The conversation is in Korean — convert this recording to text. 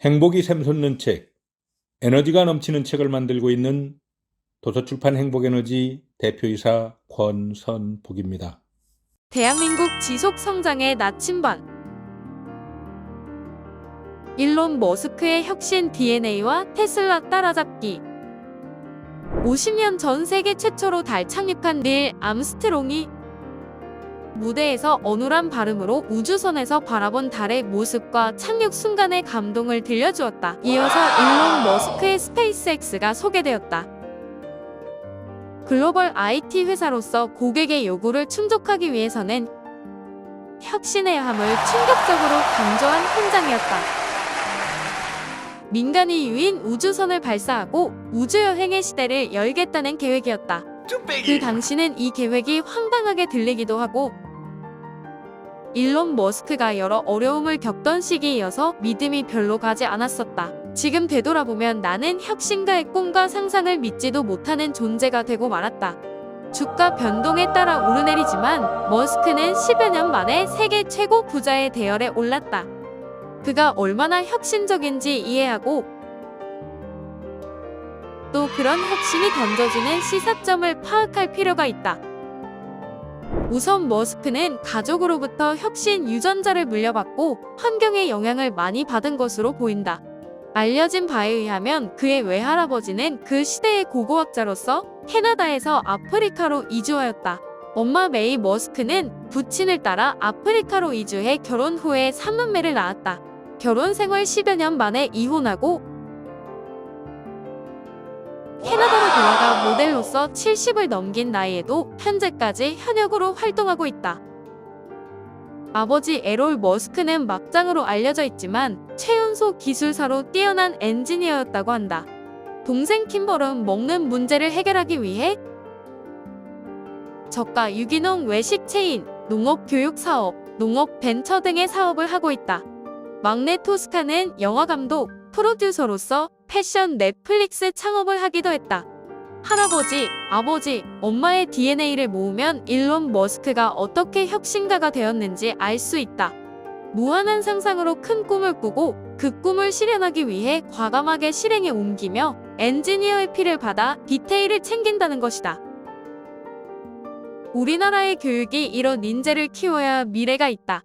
행복이 샘솟는 책, 에너지가 넘치는 책을 만들고 있는 도서출판 행복에너지 대표이사 권선복입니다. 대한민국 지속 성장의 나침반. 일론 머스크의 혁신 DNA와 테슬라 따라잡기. 50년 전 세계 최초로 달 착륙한 닐 암스트롱이 무대에서 어눌한 발음으로 우주선에서 바라본 달의 모습과 착륙 순간의 감동을 들려주었다. 이어서 일론 머스크의 스페이스X가 소개되었다. 글로벌 IT 회사로서 고객의 요구를 충족하기 위해서는 혁신의 함을 충격적으로 강조한 현장이었다. 민간이 유인 우주선을 발사하고 우주여행의 시대를 열겠다는 계획이었다. 그 당시는 이 계획이 황당하게 들리기도 하고 일론 머스크가 여러 어려움을 겪던 시기이어서 믿음이 별로 가지 않았었다. 지금 되돌아보면 나는 혁신가의 꿈과 상상을 믿지도 못하는 존재가 되고 말았다. 주가 변동에 따라 오르내리지만 머스크는 10여 년 만에 세계 최고 부자의 대열에 올랐다. 그가 얼마나 혁신적인지 이해하고 또 그런 혁신이 던져지는 시사점을 파악할 필요가 있다. 우선 머스크는 가족으로부터 혁신 유전자를 물려받고 환경의 영향을 많이 받은 것으로 보인다. 알려진 바에 의하면 그의 외할아버지는 그 시대의 고고학자로서 캐나다에서 아프리카로 이주하였다. 엄마 메이 머스크는 부친을 따라 아프리카로 이주해 결혼 후에 삼남매를 낳았다. 결혼 생활 10여 년 만에 이혼하고 돌아가 모델로서 70을 넘긴 나이에도 현재까지 현역으로 활동하고 있다. 아버지 에롤 머스크는 막장으로 알려져 있지만 최연소 기술사로 뛰어난 엔지니어였다고 한다. 동생 킴벌은 먹는 문제를 해결하기 위해 저가 유기농 외식 체인, 농업 교육 사업, 농업 벤처 등의 사업을 하고 있다. 막내 토스카는 영화 감독, 프로듀서로서 패션 넷플릭스 창업을 하기도 했다. 할아버지, 아버지, 엄마의 DNA를 모으면 일론 머스크가 어떻게 혁신가가 되었는지 알 수 있다. 무한한 상상으로 큰 꿈을 꾸고 그 꿈을 실현하기 위해 과감하게 실행에 옮기며 엔지니어의 피를 받아 디테일을 챙긴다는 것이다. 우리나라의 교육이 이런 인재를 키워야 미래가 있다.